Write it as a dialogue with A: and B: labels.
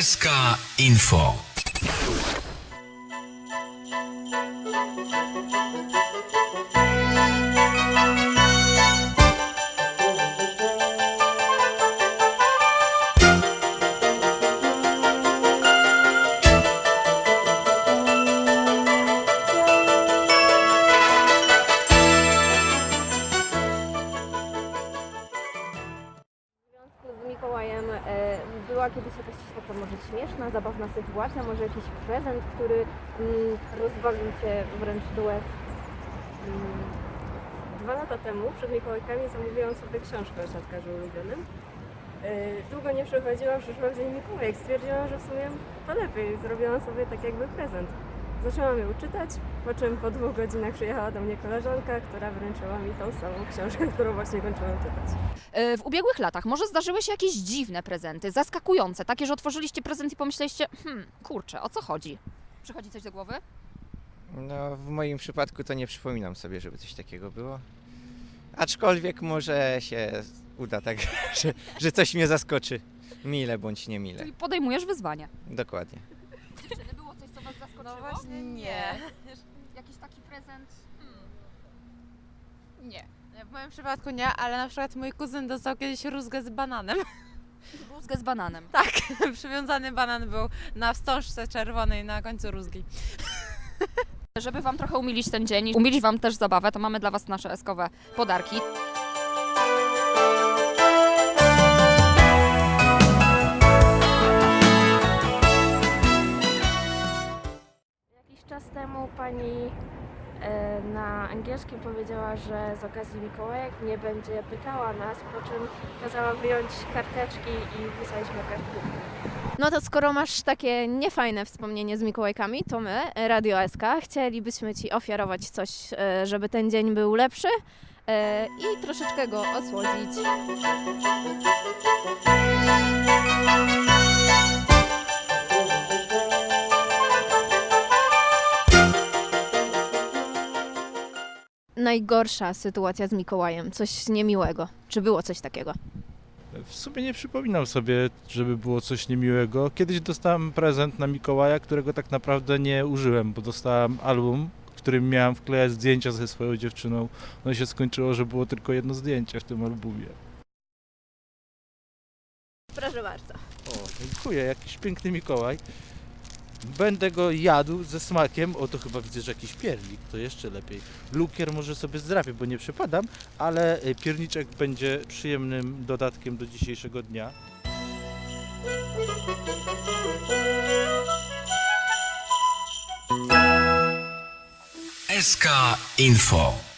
A: SK Info.
B: Była kiedyś jakaś taka może śmieszna, zabawna sytuacja, może jakiś prezent, który mm, rozbawił Cię wręcz do łez?
C: Mm, Dwa lata temu przed Mikołajkami zamówiłam sobie książkę o siatkarzu ulubionym. Yy, Długo nie przechodziłam, przyszła w dzień Mikołajek. Stwierdziłam, że w sumie to lepiej. Zrobiłam sobie tak jakby prezent. Zaczęłam ją czytać, po czym po dwóch godzinach przyjechała do mnie koleżanka, która wręczyła mi tą samą książkę, którą właśnie kończyłam czytać.
D: E, W ubiegłych latach może zdarzyły się jakieś dziwne prezenty, zaskakujące, takie, że otworzyliście prezent i pomyśleliście, hmm, kurczę, o co chodzi? Przychodzi coś do głowy?
E: No, w moim przypadku to nie przypominam sobie, żeby coś takiego było. Aczkolwiek może się uda tak, że, że coś mnie zaskoczy. Mile bądź niemile.
D: Czyli podejmujesz wyzwanie.
E: Dokładnie.
D: zaskoczyło?
F: No właśnie nie.
D: Jakiś taki prezent? Hmm. Nie.
F: W moim przypadku nie, ale na przykład mój kuzyn dostał kiedyś rózgę z bananem.
D: Bluzgę z bananem.
F: Tak, przywiązany banan był na wstążce czerwonej na końcu rózgi.
D: Żeby Wam trochę umilić ten dzień umilić Wam też zabawę, to mamy dla Was nasze eskowe podarki.
B: Temu Pani e, na angielskim powiedziała, że z okazji Mikołajek nie będzie pytała nas, po czym kazała wyjąć karteczki i pisaliśmy kartkówki.
G: No to skoro masz takie niefajne wspomnienie z Mikołajkami, to my, Radio SK, chcielibyśmy Ci ofiarować coś, e, żeby ten dzień był lepszy e, i troszeczkę go osłodzić. Najgorsza sytuacja z Mikołajem, coś niemiłego. Czy było coś takiego?
H: W sumie nie przypominam sobie, żeby było coś niemiłego. Kiedyś dostałem prezent na Mikołaja, którego tak naprawdę nie użyłem, bo dostałem album, w którym miałem wklejać zdjęcia ze swoją dziewczyną. No i się skończyło, że było tylko jedno zdjęcie w tym albumie.
G: Proszę bardzo.
H: O, dziękuję, jakiś piękny Mikołaj. Będę go jadł ze smakiem. O, to chyba widzę, że jakiś piernik, to jeszcze lepiej. Lukier może sobie zdrapię, bo nie przepadam, ale y, pierniczek będzie przyjemnym dodatkiem do dzisiejszego dnia.
A: SK Info.